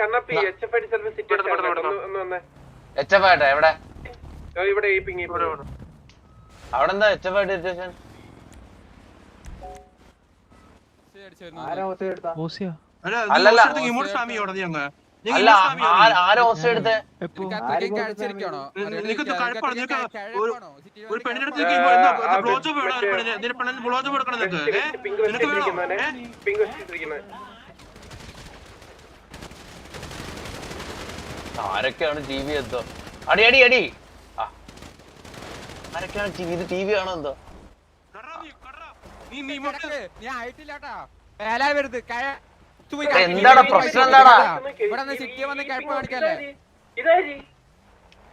കണ്ണപ്പി H F ചിലപ്പോ situation ഒന്ന് വന്നേ. എച്ചപ്പായിട്ടാ എവിടെ? ഇവിടെ അവിടെ എന്താ എച്ചപ്പായിട്ട് സിറ്റുവേഷൻ അല്ല അല്ലല്ല. ഇമോട്ട് സ്വാമി അവിടെ നീ അങ്ങ്? നീ അല്ല ആരോ ഹോസ്റ്റ് എടുത്ത്? ഒരു ഒരു പെണ്ണിന്റെ അടുത്ത് ബ്ലോ ജോബ് ബ്ലോ ജോബ് കൊടുക്കണം നിനക്ക് നിനക്ക് വേണോ? ആരൊക്കെയാണ് ടി വി എന്തോ? അടി അടി അടി. ആരൊക്കെയാണ് ടി വി ഇത് ടി വി ആണോ എന്തോ? എന്താടാ പ്രശ്നം എന്താടാ?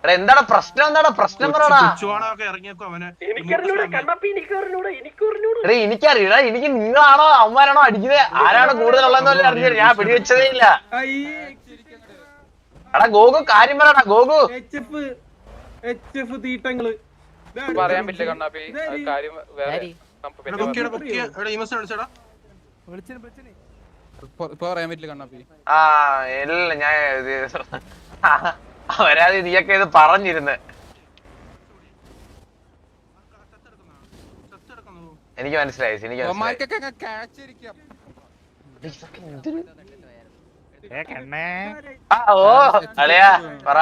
എന്താടാ പ്രശ്നം? എന്താടാ പ്രശ്നം പറടാ? എനിക്കറിയടാ എനിക്ക് നിങ്ങളാണോ അമ്മമാരാണോ അടിക്കുന്നത്? ആരാണ് കൂടുതലുള്ളതെന്നല്ലേ അറിഞ്ഞത് ഞാൻ പിടിവെച്ചതേ ഇല്ല. എടാ ഗോകു കാര്യം പറയടാ ഗോകു. പറയാൻ പറ്റില്ല കണ്ണാപ്പി. കാര്യം വേറെ പറയാൻ പറ്റില്ല കണ്ണാപ്പി. ആ ഇല്ല ഞാൻ വരാതെ നീയൊക്കെ ഇത് പറഞ്ഞിരുന്നു. എനിക്ക് മനസ്സിലായി എനിക്ക് മനസ്സിലായി ഒമാർക്കൊക്കെ അങ്ങ് കിഴച്ചിരിക്കാം ഇതൊക്കെ എന്തൊരു- ആ ഓ അളിയാ പറ.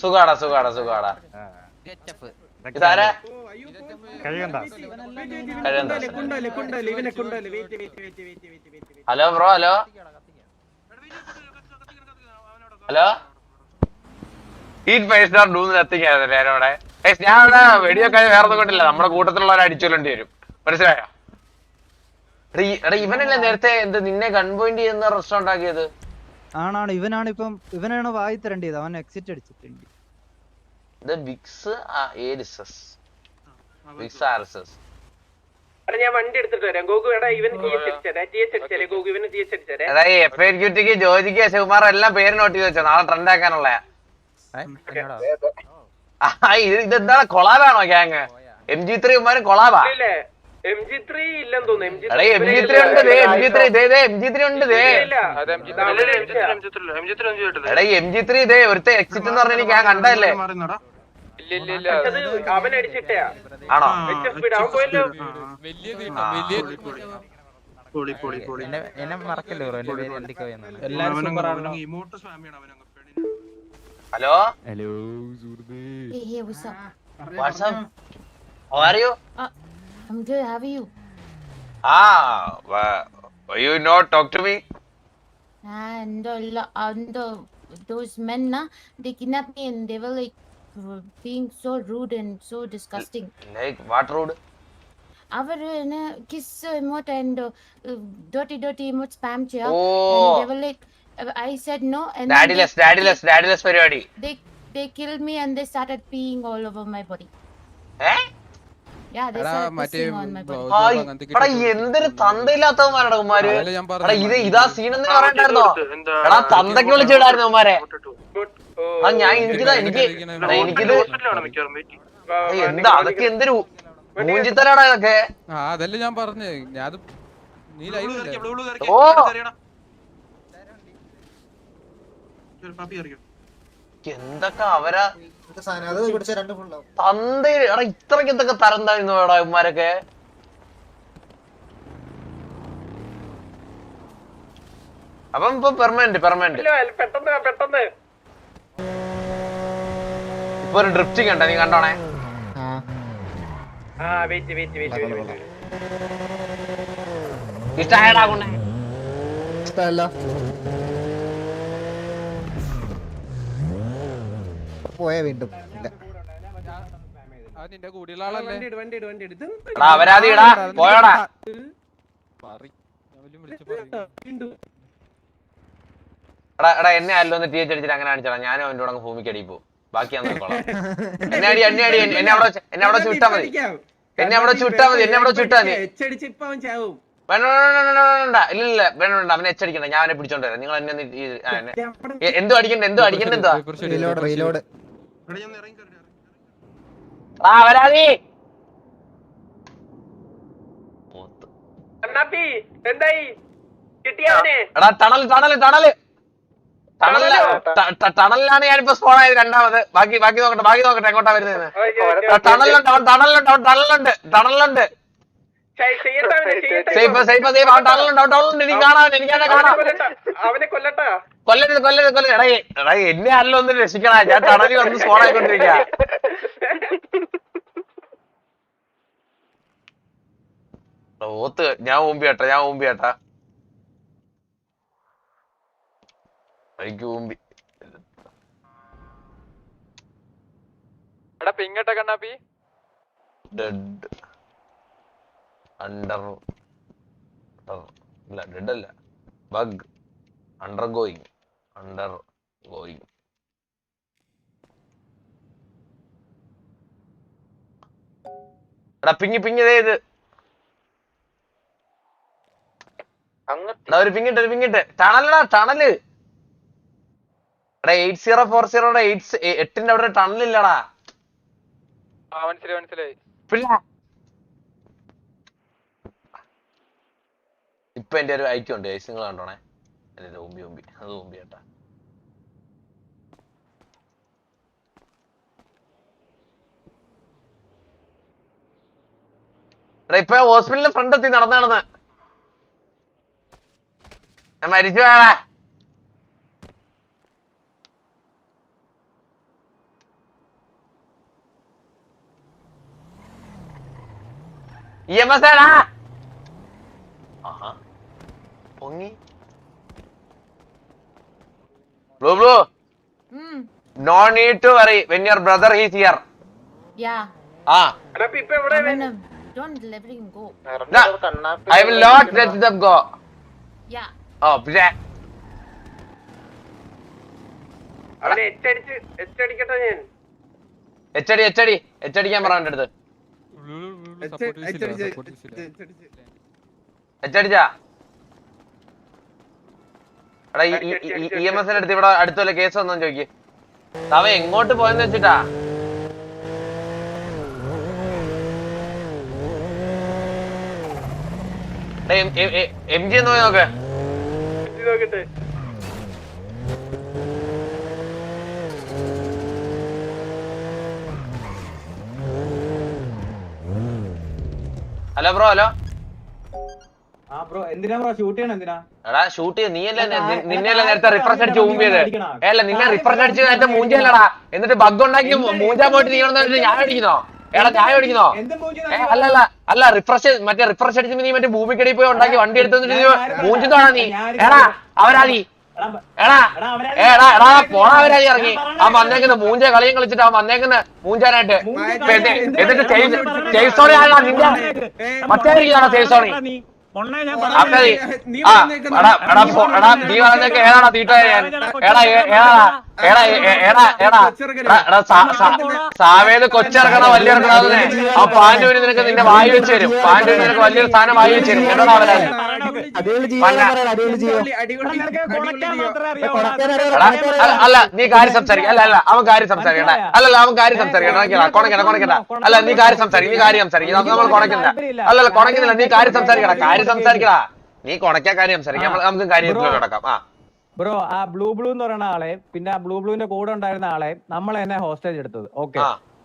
സുഖാടാ സുഖാടാ സുഖാടാ. ഇതാരാ hello bro hello. Hello. Eat five star ഡൂന്ന് എത്തിക്കാതെ ഞാനവിടെ ഞാൻ വെടിയൊക്കെ വേറെ കൊണ്ടില്ല നമ്മുടെ കൂട്ടത്തിലുള്ളവരെ അടിച്ചുകൊണ്ടി വരും. മനസ്സിലായോ? ഇവനല്ലേ നേരത്തെ എന്ത് നിന്നെ ഗൺ പോയിന്റ് ചെയ്യുന്ന റെസ്റ്റോറന്റ് ആക്കിയത്? ആണാണ് ഇവനാണ് ഇപ്പം ഇവനാണ് വായി തരേണ്ടത് അവൻ എക്സിറ്റ് അടിച്ചിട്ടുണ്ട്. ഇത് ബിക്സ് ഏരിസസ് ആർഎസ്എസ് ശിവകുമാർ എല്ലാം പേര് നോട്ട് ചെയ്ത് വെച്ചോ. നാളെ ട്രെൻഡ് ആക്കാനുള്ള. ഇതെന്താണ് കൊളാബാണോ ഗ്യാങ് എം ജി ത്രീ ഉമ്മാരും കൊളാബാ? എം ജി ത്രീ ഇല്ലെന്ന് തോന്നുന്നു എം ജി എടാ എം ജി ത്രീ ഉണ്ട് ദേ എം ജി ത്രീ ദേ ദേ എം ജി ത്രീ ഉണ്ട് ദേ. എടാ എം ജി ത്രീ ദേ ഒരുത്തെ എക്സിറ്റ് എന്ന് പറഞ്ഞ എനിക്ക് ഞാൻ കണ്ടല്ലേ ഇല്ല ഇല്ല ഇല്ല അവൻ അടിച്ചിട്ടയാ ആണോ അവൻ പോയല്ലോ ആ, ആ. വലിയ തീട്ടം വലിയ പൊളി, പൊളി, പൊളി. എന്നെ മറക്കല്ലോ എന്റെ പേര് എന്നാണ് പെണ്ണിന്. Hello WhatsApp how are you I'm good. How are you? Are you not talk to me And the, lo- and the, those men, na, they kidnapped me and they were like uh, being so rude and so disgusting. Like what rude Our uh, kiss emote and uh, uh, dirty, dirty emote spam chair. Oh And they were like, uh, I said no, and then daddyless they, daddyless daddyless പരിപാടി they they killed me and they started peeing all over my body. ഏ എന്തൊരു എടാ ഇത്. ഇതാ scene എന്ന് പറയണ്ടായിരുന്നോ? എടാ തന്തയ്ക്ക് വിളിച്ചിടായിരുന്നു അവന്മാരെ ആ ഞാൻ എനിക്കിതാ എനിക്ക് എനിക്കിത് എന്താ അതൊക്കെ എന്തൊരു മൂഞ്ചിത്തരാടാ ഇതൊക്കെ. അതല്ലേ ഞാൻ പറഞ്ഞേ. ഞാൻ. ഓ. എന്തൊക്കെ അവരാ? തന്ത എടാ ഇത്രക്ക് എന്തൊക്കെ തരം താഴ്ന്നു എടാ ഇവന്മാരൊക്കെ? അപ്പം ഇപ്പൊ പെർമനന്റ് പെർമനന്റ് പെട്ടെന്ന് പെട്ടെന്ന്. ഇപ്പൊ ഒരു ഡ്രിഫ്റ്റിംഗ് ഉണ്ടോ നീ കണ്ടോണേ? ആ. വെയിറ്റ് വെയിറ്റ് വെയിറ്റ് വെയിറ്റ് ഇഷ്ടായടാകുണ്ണേ പോയാ വീണ്ടും അത് വീണ്ടും കൂടെയുള്ള ആളല്ലേ? വണ്ടി ഇട് വണ്ടി ഇട് വണ്ടി ഇട്. ഇതെന്ത് എടാ അവരാതി ഇടാ പോയോടാ. എടാ എന്നെ അല്ലോ ഒന്ന് ടി എച്ച് അടിച്ചിട്ട് അങ്ങനെ അടിച്ചടാ ഞാനും അവന്റെ കൂടെ ഭൂമിക്ക് അടി പോകും. ബാക്കി ഞാൻ നോക്കോളാം. എന്നെ അടി എന്നെ അടി എന്നെ അവിടെ ചുട്ടാ എന്നെ അവിടെ വെച്ച് മതി. എന്നെ അവിടെ ചുട്ടാ മതി എന്നെ അവിടെ ചുട്ടാ മതി. എച്ച് അടിച്ച് ചാവും. വേണ്ട വേണ്ട, വേണ്ട, വേണ്ട, വേണ്ട. ഇല്ല ഇല്ല വേണ്ട വേണ്ട. അവനെ എച്ചടിക്കണ്ട ഞാൻ അവനെ പിടിച്ചോണ്ട് വരാം. നിങ്ങൾ എന്നെ എന്തോ അടിക്കണ്ട എന്തോ അടിക്കണ്ട എന്താ? ടണൽ ടണൽ ടണൽ ടണലിലാണ് ഞാനിപ്പോ സ്പോൺ ആയത് രണ്ടാമത്. ബാക്കി ബാക്കി നോക്കട്ടെ ബാക്കി നോക്കട്ടെ എങ്ങോട്ടാ വരുന്നത് ടണലുണ്ട് അവൻ ടണലുണ്ട് അവൻ ടണലുണ്ട് ടണലുണ്ട്. കൊല്ലരുത് കൊല്ലരുത് കൊല്ലരുത്. എടാ ഏ- എടാ എന്നെ ആരെങ്കിലും ഒന്ന് രക്ഷിക്കണ ഞാൻ ടണലിൽ വന്ന് സ്പോൺ ആയിക്കൊണ്ടിരിക്കുക ഓത്ത് ഞാൻ ഊമ്പി കേട്ടാ ഞാൻ ഊമ്പി കേട്ടാ. എനിക്ക് ഊമ്പി എടാ പിങ്ങട്ട കണ്ണാപ്പി ഡെഡ് അണ്ടർ ഇല്ല ഡെഡ് അല്ല ബഗ് അണ്ടർഗോയിങ് അണ്ടർ ഗോയിങ് എടാ പിങ്ങി പിങ്ങി ദേ ഇത്. ഒരു പിങ്ങിട്ട് ഒരു പിങ്ങിട്ട്. ടണലടാ ടണൽ. എടാ എയ്റ്റ് സീറോ ഫോർ സീറോയുടെ എയ്റ്റ് എട്ടിന്റെ അവിടെ ടണലില്ലടാ. ആ മനസ്സിലായി മനസ്സിലായി. പിന്നെ ഇപ്പൊ എന്റെ ഒരു ഐറ്റം ഉണ്ട്. ഐസ് നിങ്ങൾ കണ്ടോണേ? അതെ ഓമ്പി ഓമ്പി അത് ഓമ്പി കേട്ടാ. ഇപ്പൊ ഹോസ്പിറ്റലിന്റെ ഫ്രണ്ട് എത്തി നടന്നു നടന്ന്. ഞാൻ മരിച്ചു വേണേ ഇ എം എസ് ആഹാ പൊങ്ങി blue blue Hmm. No need to worry when your brother he's here ya ആ. എടാ ഇപ്പൊ എവിടെ? Don't let him go. I will not let them go ya ഓ പിന്നെ. അവനെ എച്ചടിച്ച് എച്ചടിക്കട്ടെ ഞാൻ? എച്ചടി എച്ചടി എച്ചടിക്കാൻ പറ എന്റെ അടുത്ത്. എച്ചടിച്ചാ ഇ എം എസിന്റെ അടുത്ത് ഇവിടെ അടുത്ത വല്ല കേസ് വന്നു ചോദിക്ക്. അവ എങ്ങോട്ട് പോയെന്ന് വെച്ചിട്ടാ? എം ജി എന്ന് പോയി നോക്ക്. നോക്കട്ടെ. Hello bro hello. എടാ ഷൂട്ട് ചെയ്ത് നീയല്ലേ നിന്നെ നിന്നെയല്ലേ നേരത്തെ റിഫ്രഷ് അടിച്ച് ഊമ്പിയത് ഏ അല്ല നിന്നെ റിഫ്രഷ് അടിച്ച് നേരത്തെ മൂഞ്ചല്ലടാ എന്നിട്ട് ബഗ് ഉണ്ടാക്കി മൂഞ്ചാൻ പോയിട്ട് നീ ഇവിടെ ഞാൻ അടിക്കുന്നോ എടാ ചായ അടിക്കുന്നോ അല്ല അല്ല അല്ല റിഫ്രഷ് മറ്റേ റിഫ്രഷ് അടിച്ച് നീ മറ്റേ ഭൂമിക്കടി പോയി ഉണ്ടാക്കി വണ്ടി എടുത്തു നീ മൂഞ്ചിത്തോടാ നീ? എടാ അവരാ നീ എടാ എടാ എടാ പോണ അവരായി ഇറങ്ങി. ആ വന്നേക്കുന്ന മൂഞ്ച കളിയും കളിച്ചിട്ട് ആ വന്നേക്കുന്ന മൂഞ്ചാനായിട്ട്. എന്നിട്ട് സേഫ് സോണി ആണോ നിന്റെ? മറ്റേ സേഫ് സോണി? ഏടാ എടാ സാവേത് കൊച്ചിറക്കണ വലിയ ഇറക്കണ ആ പാൻഡൂര് നിനക്ക് നിന്റെ വായി വെച്ച് തരും. പാൻഡൂര് നിനക്ക് വലിയൊരു സാധനം വായി വെച്ച് തരും. എന്നോടാ അവരാ എടാ, അല്ല, നീ കാര്യം സംസാരിക്കും. അല്ല അല്ല അവൻ കാര്യം സംസാരിക്കണ്ട. അല്ലല്ല അവൻ കാര്യം സംസാരിക്കണ്ട. കൊണക്കണ്ട കൊണക്കണ്ട അല്ല നീ കാര്യം സംസാരിക്കും നീ കാര്യം സംസാരിക്കും. നമ്മൾ കൊണക്കണ്ട അല്ലല്ല കൊണക്കുന്നില്ല നീ കാര്യം സംസാരിക്കടാ കാര്യം സംസാരിക്കടാ. നീ കൊണക്കാ കാര്യം സംസാരിക്കാം. നമ്മൾ- നമുക്ക് കാര്യത്തിൽ കിടക്കാം. ആ. ബ്രോ ആ ബ്ലൂ ബ്ലൂ എന്ന് പറയുന്ന ആളെ പിന്നെ ആ ബ്ലൂ ബ്ലൂവിന്റെ കൂടെ ഉണ്ടായിരുന്ന ആളെ നമ്മൾ എന്നെ ഹോസ്റ്റേജ് എടുത്തത്. ഓക്കെ.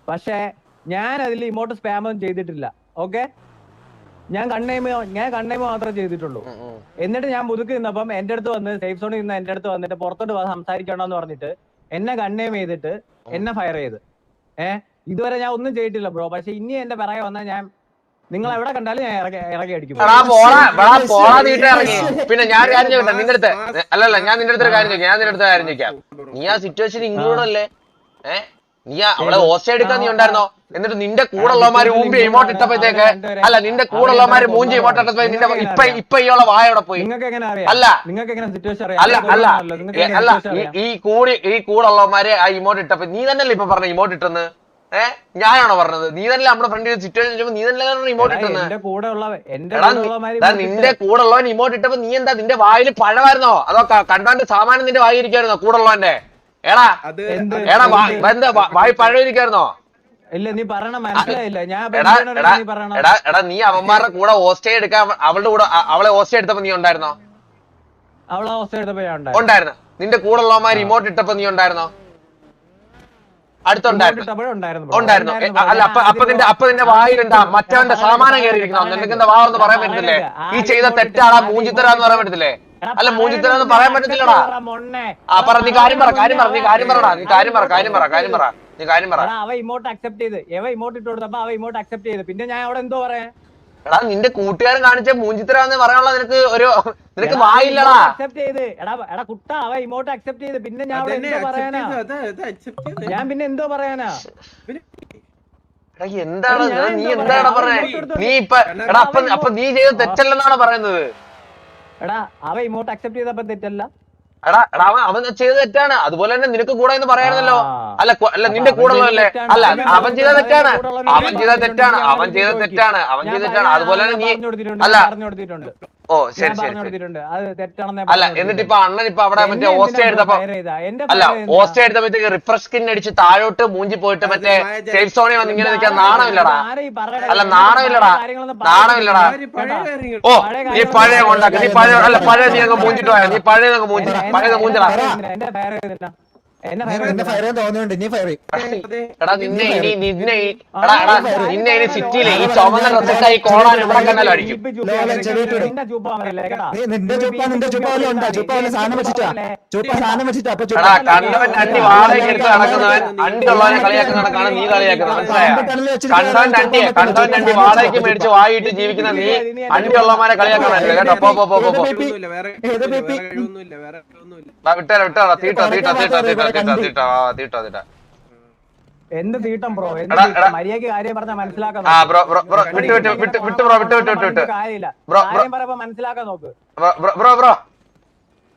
പക്ഷേ ഞാൻ അതിൽ ഇമോട്ട് സ്പാം ഒന്നും ചെയ്തിട്ടില്ല. ഓക്കെ? ഞാൻ കണ്ണേമ ഞാൻ കണ്ണേമ മാത്രമേ ചെയ്തിട്ടുള്ളൂ. എന്നിട്ട് ഞാൻ പുതുക്കി നിന്നപ്പം എന്റെ അടുത്ത് വന്ന് സേഫ് സോണിൽ നിന്ന് എന്റെ അടുത്ത് വന്നിട്ട് പുറത്തോട്ട് വാ സംസാരിക്കണമെന്ന് പറഞ്ഞിട്ട് എന്നെ കണ്ണേം ചെയ്തിട്ട് എന്നെ ഫയർ ചെയ്ത്. ഏഹ് ഇതുവരെ ഞാൻ ഒന്നും ചെയ്തിട്ടില്ല ബ്രോ പക്ഷെ ഇനി എന്റെ പിറകെ വന്നാൽ ഞാൻ നിങ്ങൾ എവിടെ കണ്ടാലും ഞാൻ ഇറങ്ങി ഇറങ്ങി അടിക്കും. പിന്നെ ഞാൻ കാര്യം ചോദിക്കട്ടെ? നിന്റെ അടുത്ത് അല്ലല്ല ഞാൻ നിന്റെ അടുത്ത് കാര്യം ചോദിക്കാം ഞാൻ നിന്റെ അടുത്ത് കാര്യം ചോദിക്കാം. നീ ആ സിറ്റുവേഷൻ ഇൻക്ലൂഡ് അല്ലേ? ഏ? നീ അവിടെ അവളെ ഓസ്റ്റേ എടുക്കാൻ നീ ഉണ്ടായിരുന്നോ? എന്നിട്ട് നിന്റെ കൂടെ ഉള്ളവന്മാര് മുമ്പ് ഇമോട്ട് ഇട്ടപ്പോഴത്തേക്ക് അല്ല നിന്റെ കൂടെ ഉള്ളവന്മാര് മൂഞ്ചി ഇമോട്ട് ഇട്ടപ്പോ നിന്റെ ഇപ്പൊ ഇപ്പൊ ഇയാളെ വായ അവിടെ പോയി? അല്ല. അല്ല അല്ല. അല്ല ഈ- കൂടി ഈ കൂടെ ഉള്ളവന്മാര് ആ ഇമോട്ട് ഇട്ടപ്പോ നീ തന്നെയല്ലേ ഇപ്പൊ പറഞ്ഞ ഇമോട്ട് ഇട്ടെന്ന്? ഏ? ഞാനാണോ പറഞ്ഞത്? നീ തന്നെ നമ്മുടെ ഫ്രണ്ട് സിറ്റുവേഷൻ നീ തന്നെ ഇമോട്ട് ഇട്ടെന്ന്? നിന്റെ കൂടെ ഉള്ളവൻ ഇമോട്ട് ഇട്ടപ്പോ നീ എന്താ നിന്റെ വായിൽ പഴമായിരുന്നോ? അതോ കണ്ടവന്റെ സാമാനം നിന്റെ വായി ഇരിക്കായിരുന്നോ കൂടെ ഉള്ളവന്റെ എടാ എന്ത്? എടാ എന്താ? വാ- വായി പഴം ഇരിക്കായിരുന്നോ ഇല്ല നീ പറയണ മനസ്സിലായില്ല. ഞാൻ എടാ എടാ നീ അവന്മാരുടെ കൂടെ ഹോസ്റ്റേ എടുക്കാൻ അവളുടെ കൂടെ അവളെ ഹോസ്റ്റേ എടുത്തപ്പോ നീ ഉണ്ടായിരുന്നോ? അവളെ അവസ്ഥ എടുത്തപ്പോ ഞാൻ ഉണ്ടായിരുന്നു. ഉണ്ടായിരുന്നു. നിന്റെ കൂടെ ഉള്ളവന്മാർ ഇമോട്ട് ഇട്ടപ്പോ നീ ഉണ്ടായിരുന്നോ? അടുത്തുണ്ടായിരുന്നു. ഉണ്ടായിരുന്നു അല്ല അപ്പൊ അപ്പൊ നിന്റെ അപ്പൊ നിന്റെ വായിലുണ്ടാ മറ്റവന്റെ സാമാനം കയറിയിരിക്കണം നിനക്ക് എന്താ വാ എന്ന് പറയാൻ പറ്റത്തില്ലേ? ഈ ചെയ്ത തെറ്റാടാ മൂഞ്ചിത്തരാന്ന് പറയാൻ പറ്റത്തില്ലേ? അല്ല മൂഞ്ചിത്തരാന്ന് പറയാൻ പറ്റത്തില്ലടാ. ആ പറ നീ കാര്യം പറ കാര്യം പറ നീ കാര്യം പറടാ നീ കാര്യം പറ കാര്യം പറ കാര്യം പറ നീ കാര്യം പറ. അവ ഇമോട്ട് അക്സെപ്റ്റ് ചെയ്ത്. എവ ഇമോട്ട് ഇട്ട് കൊടുത്തപ്പോ അവ ഇമോട്ട് അക്സെപ്റ്റ് ചെയ്ത്. പിന്നെ ഞാൻ അവിടെ എന്തോ പറയാ? എടാ നിന്റെ കൂട്ടുകാരൻ കാണിച്ച മൂഞ്ചിത്തരാന്ന് പറയാനുള്ള നിനക്ക് ഒരു നിനക്ക് വായില്ലടാ. അക്സെപ്റ്റ് ചെയ്ത്. എടാ എടാ കുട്ട അവ ഇമോട്ട് അക്സെപ്റ്റ് ചെയ്ത്. പിന്നെ ഞാൻ അവിടെ എന്തോ പറയാനാ? ഞാൻ പിന്നെ എന്തോ പറയാനാ? എടാ എന്താണ്? നീ എന്താ എന്താണ് പറയാ? പറഞ്ഞേ? നീ ഇപ്പൊ എടാ അപ്പൊ അപ്പൊ നീ ചെയ്ത തെറ്റല്ലെന്നാണ് പറയുന്നത്? എടാ അവ ഇമോട്ട് അക്സെപ്റ്റ് ചെയ്തപ്പോ തെറ്റല്ല. എടാ എടാ അവൻ അവൻ ചെയ്ത തെറ്റാണ്. അതുപോലെ തന്നെ നിനക്ക് കൂടെ എന്ന് പറയാനല്ലോ അല്ല അല്ല നിന്റെ കൂടെ ഉള്ളതല്ലേ അല്ല അവൻ ചെയ്ത തെറ്റാണ്. അവൻ ചെയ്ത തെറ്റാണ്. അവൻ ചെയ്ത തെറ്റാണ്. അവൻ ചെയ്ത തെറ്റാണ്. അതുപോലെ തന്നെ നീ അല്ല. ഓ ശരി ശരി പറഞ്ഞു അത് തെറ്റാണെന്ന് അല്ല എന്നിട്ട് ഇപ്പൊ അണ്ണൻ ഇപ്പൊ അവിടെ മറ്റേ ഓസ്റ്റ എടുത്തപ്പോ അല്ല ഓസ്റ്റ എടുത്തപ്പോഴത്തേക്ക് റിഫ്രഷ് സ്കിൻ അടിച്ച് താഴോട്ട് മൂഞ്ചി പോയിട്ട് മറ്റേ സേഫ് സോണി വന്ന് ഇങ്ങനെ നിൽക്കാൻ നാണമില്ലടാ. അല്ല, നാണമില്ലടാ. നാണമില്ലടാ. ഓ നീ പഴയ കൊണ്ടാക്കി നീ പഴയ അല്ല പഴയ നീ അങ്ങ് മൂഞ്ചിട്ട് പോയാ നീ പഴയ അങ്ങ് മൂഞ്ചി പഴയ മൂഞ്ചടാ. എന്റെ പേര് എന്നെ എന്നെ ഫയർ ഫയർ ചെയ്യാൻ തോന്നുന്നുണ്ട് ഇനി ഫയർ എടാ നിന്നെ ഇനി നിന്നെ ഈ- എടാ എടാ നിന്നെ ഇനി സിറ്റിയിലെ ഈ ചുമന്ന ഡ്രസ്സിട്ട ഈ കോളാൻ ഇവിടെ കണ്ടാലും അടിക്കും നിന്റെ ചുപ്പ നിന്റെ ചുപ്പ വല്ല ഉണ്ടാ ചുപ്പ വല്ല സാധനം വെച്ചിട്ടാ ചുപ്പ സാധനം വെച്ചിട്ടാ അപ്പൊ കണ്ടവൻ അണ്ടി വാടകയ്ക്ക് എടുത്ത് നടക്കുന്നവൻ അണ്ടുള്ളവനെ കളിയാക്കുന്ന നടക്കാണ് നീ കളിയാക്കുന്നത് മനസ്സിലായ കണ്ടവൻ അണ്ടിയെ കണ്ടവൻ അണ്ടി വാടകയ്ക്ക് മേടിച്ച് വായിട്ട് ജീവിക്കുന്ന നീ അണ്ടിയുള്ളവന്മാരെ കളിയാക്കണല്ലേ കേട്ടോ പോ പോ പോ പോ വിട്ടേരാ വിട്ടേരാ തീട്ടോ തീട്ടോ തീട്ടോ തീട്ടോ എന്ത് തീട്ടം ബ്രോ. മര്യാദയ്ക്ക് കാര്യം പറഞ്ഞാൽ മനസ്സിലാക്കാൻ കാര്യമില്ല. കാര്യം പറയുമ്പോ മനസ്സിലാക്കാൻ നോക്ക്. ബ്രോ ബ്രോ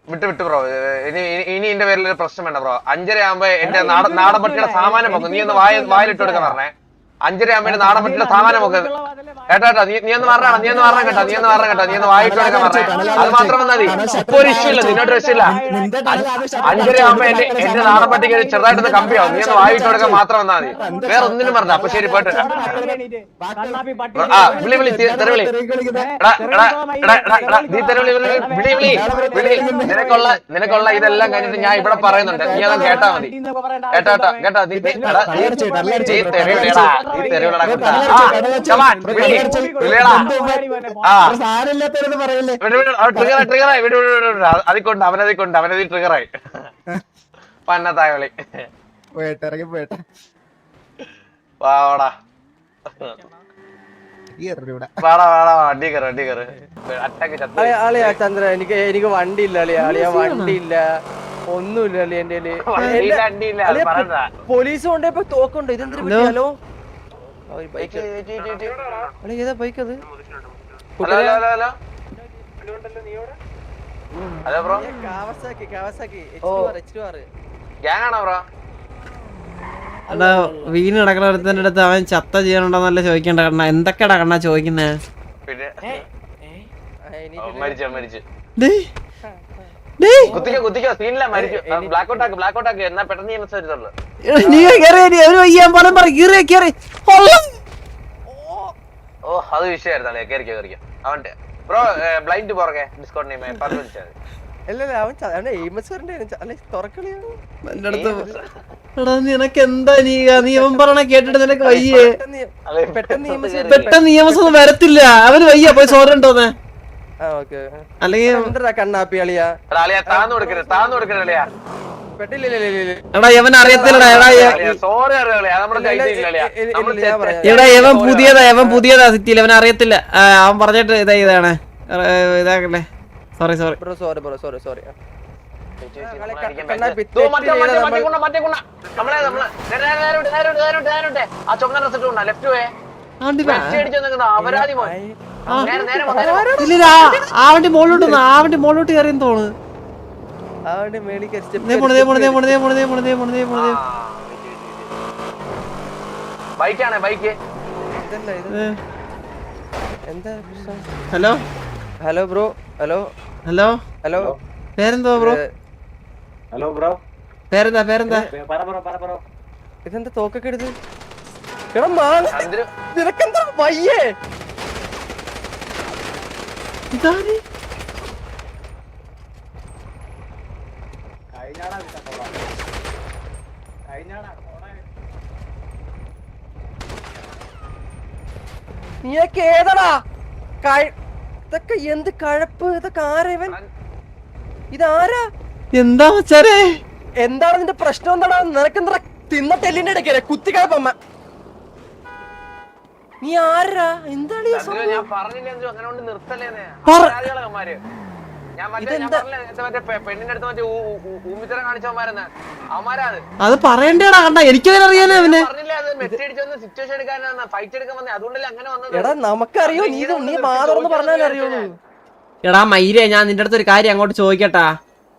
വിട്ട് വിട്ട് ബ്രോ. ഇനി ഇനി- എന്റെ പേരിൽ ഒരു പ്രശ്നം വേണ്ട ബ്രോ. അഞ്ചര ആകുമ്പോ എന്റെ നാടൻ പട്ടിയുടെ സാമാനം പൊക്കും നീ ഒന്ന് വായ. വായിലിട്ട് കൊടുക്കാൻ പറഞ്ഞേ. അഞ്ചര ആകുമ്പോ എന്റെ നാടൻ സാമാനം പൊക്ക് കേട്ടോ കേട്ടോ നീ ഒന്ന് പറഞ്ഞാ നീ ഒന്ന് പറഞ്ഞ കേട്ടോ നീ ഒന്ന് പറഞ്ഞ കേട്ടോ നീ ഒന്ന് വായിട്ട് പറഞ്ഞേ അത് മാത്രം വന്നാൽ മതി. ഇപ്പൊ ഒരു ഇഷ്യൂ ഇല്ല നിന്നോട്ട് രക്ഷയില്ല ഇല്ല അഞ്ചര ആകുമ്പോ എന്റെ എന്റെ നാടൻ പട്ടിക്ക് ഒരു ചെറുതായിട്ടൊന്ന് കമ്പിയാവും നീ ഒന്ന് വായിട്ട് കൊടുക്കാൻ മാത്രം വന്നാൽ മതി. വേറെ ഒന്നിനും പറഞ്ഞ അപ്പൊ ശരി പോട്ടെ. ആ വിളി വിളി തെരവിളി തെറി വിളി. എടാ എടാ എടാ എടാ എടാ നീ തെരവിളി വിളി വിളി വിളി നിനക്കുള്ള നിനക്കുള്ള ഇതെല്ലാം കഴിഞ്ഞിട്ട് ഞാൻ ഇവിടെ പറയുന്നുണ്ട്. നീ അതൊന്നും കേട്ടാ മതി. കേട്ടോ കേട്ടോ കേട്ടോ നീ നീ- അതിക്കൊണ്ട് അവനതിക്കൊണ്ട് അവനതി ട്രിഗറായി പന്നത്തായ വിളി പോയിട്ട് ഇറങ്ങി പോയിട്ട്. വാടാ. ചന്ദ്ര എനിക്ക് എനിക്ക് വണ്ടി ഇല്ല അളിയ അളിയ വണ്ടി ഇല്ല ഒന്നുമില്ല അളിയ എന്റെ പോലീസ് കൊണ്ടേ തോക്കുണ്ട്? അളിയ ഏതാ ബൈക്ക് അത്? Hello bro. Kawasaki Kawasaki. Gang ആണോ ബ്രോ? വീണ് കിടക്കണ അടുത്ത് അവൻ ചത്ത ചെയ്യണുണ്ടോന്നല്ല ചോദിക്കണ്ട കണ്ണ. എന്തൊക്കെയാടാ കണ്ണാ ചോദിക്കുന്നേ പിന്നെ ഓ, മരിച്ചു മരിച്ചു ഡേയ്, ഡേയ്, കുത്തിക്കോ കുത്തിക്കോ. സീനില്ല മരിച്ചു ബ്ലാക്ക് ഔട്ട് ആക്ക് ബ്ലാക്ക് ഔട്ട് ആക്ക്. എന്നാ പെട്ടെന്ന് ഈ മെസ്സേജ് നീ കേറി നീ വയ്യാൻ പാലം പറ കേറി കേറി. കൊള്ളാം. ഓ അത് വിഷയമായിരുന്നു ബ്രോ ബ്ലൈൻഡ് പുറകെ ഡിസ്കൗണ്ട് പറഞ്ഞു വിളിച്ചാൽ നിനക്ക് എന്താ നീ? നീ അവൻ പറഞ്ഞ കേട്ടിട്ട് നിനക്ക് വയ്യേ. പെട്ടെന്ന് നിയമസഭ വരത്തില്ല. അവന് വയ്യ. പോയി സോറി എടാ ഇവൻ അറിയത്തില്ലടാ എടാ ഇവൻ പുതിയതാ ഇവൻ പുതിയതാ സിറ്റിയിൽ ഇവൻ അറിയത്തില്ല അവൻ പറഞ്ഞിട്ട് ഇതാ ഇതാണ് ഇതാക്കല്ലേ sorry sorry bro sorry bro sorry sorry ദോ, ആ. ഇല്ല ആ വണ്ടി മുകളിലോട്ട്. ആ വണ്ടി മുകളിലോട്ട് കയറിയെന്ന് തോന്നുന്നു. ബൈക്കാണ് bike. Hello? Hello bro. Hello. Hello? Hello. പേരെന്തോ bro? Hello bro. പേരെന്താ പേരെന്താ? ഇതെന്താ തോക്കൊക്കെ എടുത്ത്? നിനക്കെന്താ വയ്യേ? നീയൊക്കെ ഏതടാ? ഇതൊക്കെ എന്ത് കഴപ്പ്? ഇതൊക്കെ ആരവൻ ഇതാരാ? എന്താ മച്ചാരേ എന്താണ് നിന്റെ പ്രശ്നം? എന്താടാ? നിനക്കെന്താ തിന്ന തെല്ലിന്റെ ഇടയ്ക്കല്ലേ കുത്തിക്കഴപ്പമ്മ നീ ആരാ? എന്താണ് ഞാൻ പറഞ്ഞില്ല അങ്ങനെ കൊണ്ട് അത് പറയണ്ടേടാ കണ്ട എനിക്കതിനെ എടാ നമുക്കറിയോ നീ നീ മാറുമെന്ന് പറഞ്ഞാലേ അറിയുള്ളൂ. എടാ മൈര ഞാൻ നിന്റെ അടുത്തൊരു കാര്യം അങ്ങോട്ട് ചോദിക്കട്ടാ.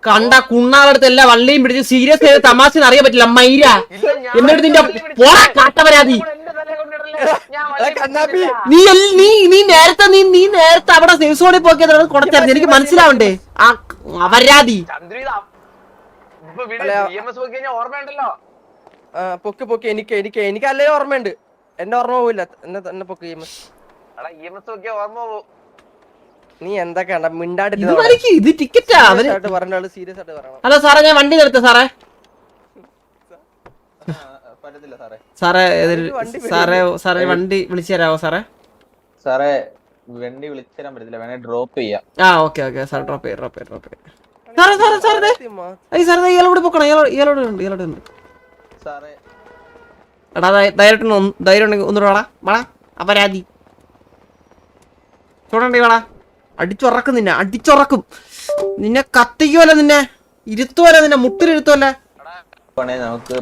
കണ്ട കുണ്ണാളടുത്ത് എല്ലാ വള്ളിയും പിടിച്ച് സീരിയസ് ചെയ്ത് തമാശ അറിയാൻ പറ്റില്ല. മൈര എന്നിട്ട് നിന്റെ പോടാ കാട്ടവരാതി. നീ നീ നീ നേരത്തെ നീ നീ നേരത്തെ അവിടെ സോണിൽ പോക്കിയത് കൊടച്ചറിഞ്ഞു എനിക്ക് മനസ്സിലാവണ്ടേ? ആ അവരാതി. പൊക്ക് പൊക്ക് എനിക്ക് എനിക്ക് എനിക്ക് അല്ലേ ഓർമ്മയുണ്ട്. എന്റെ ഓർമ്മ പോവില്ല. എന്നെ തന്നെ പൊക്ക് ഇ എം എസ് ഓർമ്മ പോകും നീ എന്താ മിണ്ടാടിട്ട് വലിക്ക് ഇത് ടിക്കറ്റാ അവന് ആയിട്ട് സീരിയസ് ആയിട്ട് പറയണം ഹലോ സാറേ ഞാൻ വണ്ടി നിർത്ത സാറേ. സാറേ സാറേ സാറേ വണ്ടി വിളിച്ചു തരാമോ സാറേ? സാറേ വണ്ടി വിളിച്ചു തരാൻ പറ്റത്തില്ല. വേണേ ഡ്രോപ്പ് ചെയ്യാം. ആ ഓക്കെ ഓക്കെ. സാർ ഡ്രോപ്പ് ചെയ്യാം ഡ്രോപ്പ് ചെയ്യാം ഡ്രോപ്പ് ചെയ്യാം. സാറേ സാറേ സാറേ. ഏയ് സാറേ ദേ ഇയാളോട് പോക്കണം? ഇയാളോട് ഇയാളോട് ഉണ്ട് ഇയാളോട് ഉണ്ട്. സാറേ. എടാ ധൈര്യം ഒന്ന് ധൈര്യം ഉണ്ടെങ്കിൽ ഒന്നുകൂടെ വാടാ. വാടാ അപരാധി. ചൂടണ്ടി വാടാ. അടിച്ചുറക്കും നിന്നെ അടിച്ചുറക്കും നിന്നെ കത്തിക്കുമല്ല നിന്നെ ഇരുത്തുമല്ല നിന്നെ മുട്ടിലിരുത്തുമല്ല നമുക്ക്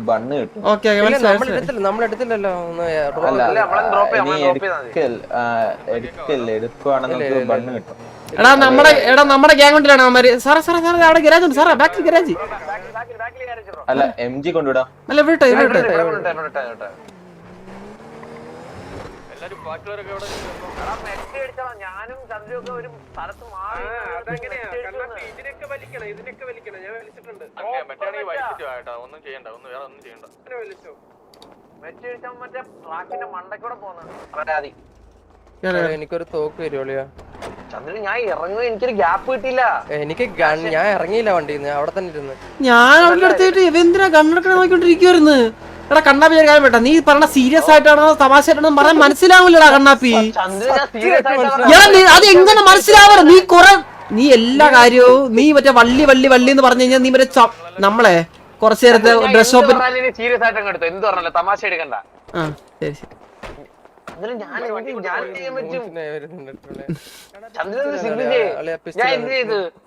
അല്ല എം ജി കൊണ്ടുവിടാം ഞാനും ഒരു സ്ഥലത്ത് മാറി അതങ്ങനെയാ? മെറ്റ് ഇതിനൊക്കെ വലിക്കണം ഇതിനൊക്കെ വലിക്കണം. ഞാൻ വലിച്ചിട്ടുണ്ട്. ഒന്നും ചെയ്യണ്ട. ഒന്നും വേറെ ഒന്നും ചെയ്യണ്ട. വലിച്ചോ? മെറ്റ് അടിച്ചാൽ മറ്റേ ട്രാക്കിന്റെ മണ്ടക്കൂടെ പരാതി എനിക്കൊരു തോക്ക് വരുവോളിയാ ചന്ദ്രു ഞാൻ ഇറങ്ങുക എനിക്കൊരു ഗ്യാപ്പ് കിട്ടിയില്ല. എനിക്ക് ഗൺ ഞാൻ ഇറങ്ങിയില്ല വണ്ടിന്ന് അവിടെ തന്നെ ഇരുന്ന്. ഞാൻ അവിടെ എടുത്തിട്ട് ഇവ എന്തിനാ കണ്ണെടുക്കണ നോക്കിക്കൊണ്ടിരിക്കുവായിരുന്നു? എടാ കണ്ണാപ്പി ഒരു കാര്യം വേണ്ട നീ പറഞ്ഞ സീരിയസ് ആയിട്ടാണോ തമാശ ആയിട്ടാണോ പറയാൻ മനസ്സിലാവില്ലടാ കണ്ണാപ്പി. ഞാൻ സീരിയസ് ആയിട്ട് എടാ നീ അത് എങ്ങനെ മനസ്സിലാവാറ്? നീ കുറെ നീ എല്ലാ കാര്യവും നീ മറ്റേ വള്ളി വള്ളി വള്ളി എന്ന് പറഞ്ഞു കഴിഞ്ഞാൽ നീ മറ്റേ നമ്മളെ കുറച്ചു നേരത്തെ ഡ്രസ് ഷോപ്പിൽ സീരിയസ് ആയിട്ട് എന്ത് പറഞ്ഞല്ലോ തമാശ എടുക്കണ്ട. ആ ശരി ശരി.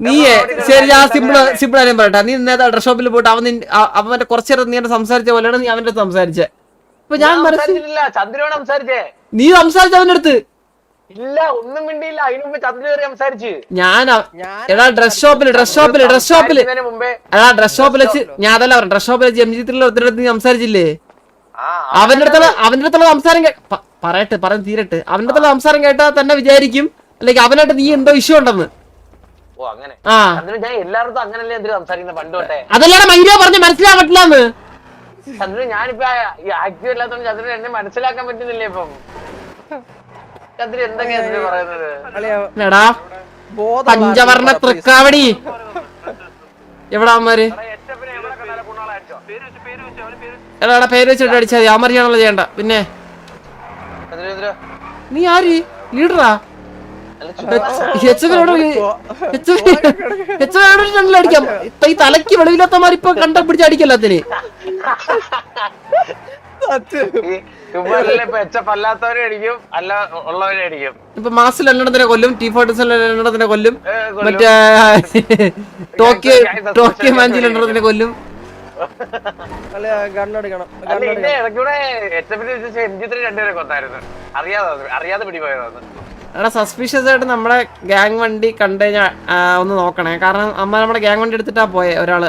നീ ശരി ഞാൻ സിമ്പിൾ സിമ്പിൾ ആരും പറയട്ടെ. നീ നേരത്തെ ഡ്രസ് ഷോപ്പിൽ പോയിട്ട് അവൻ അവൻ മറ്റേ കുറച്ചു നേരം നീ എന്നെ സംസാരിച്ച പോലെയാണ് നീ അവന്റെ സംസാരിച്ചേ. അപ്പൊ ഞാൻ സംസാരിച്ചേ. നീ സംസാരിച്ച അവന്റെ അടുത്ത്. ഇല്ല ഒന്നും മിണ്ടിയില്ല. അതിനു മുമ്പ് ചന്ദ്ര കയറി സംസാരിച്ച്. ഞാൻ ഞാൻ എടാ ഡ്രസ് ഷോപ്പിൽ ഡ്രസ് ഷോപ്പിൽ ഡ്രസ് ഷോപ്പിൽ എടാ ഡ്രസ് ഷോപ്പിൽ വെച്ച് ഞാൻ അതല്ല പറഞ്ഞു ഡ്രസ് ഷോപ്പിൽ വെച്ച് എം ജി ത്രില്ല ഒത്തിരി നീ സംസാരിച്ചില്ലേ? ആ അവന്റെ അടുത്തുള്ള അവന്റെ അടുത്തുള്ള സംസാരം പറയട്ടെ പറഞ്ഞു തീരട്ടെ. അവന്റെ തന്നെ സംസാരം കേട്ടാ തന്നെ വിചാരിക്കും. അല്ലെങ്കിൽ അവനായിട്ട് നീ എന്തോ ഇഷ്യൂ ഉണ്ടെന്ന്. അതല്ലാതെ മൈര പറഞ്ഞ് മനസ്സിലാവട്ടില്ലെന്ന് മനസ്സിലാക്കാൻ പറ്റുന്നില്ല പഞ്ചവർണ തൃക്കാവടി. എവിടാ എടാ പേര് വെച്ചിട്ട് അടിച്ചാൽ മതി. അമർ ചെയ്യണ്ട. പിന്നെ? നീ ആര്? ലീഡറാ? ഈ തലക്ക് വെളിവില്ലാത്തമാർ ഇപ്പൊ കണ്ട പിടിച്ച് അടിക്കല്ലാത്തിന് ഇപ്പൊ മാസിൽ എണ്ണത്തിനെ കൊല്ലും ടി ഫോർട്ടീസിൽ എണ്ണത്തിനെ കൊല്ലും മറ്റേ ടോക്കിയോ ടോക്കിയോ മാഞ്ചിൽ എണ്ണത്തിനെ കൊല്ലും. അല്ല പിടിപോയതാണ് എടാ സസ്പീഷ്യസ് ആയിട്ട് നമ്മുടെ ഗ്യാങ് വണ്ടി കണ്ടുകഴിഞ്ഞാൽ ഒന്ന് നോക്കണേ. കാരണം അമ്മ നമ്മുടെ ഗ്യാങ് വണ്ടി എടുത്തിട്ടാ പോയെ ഒരാൾ.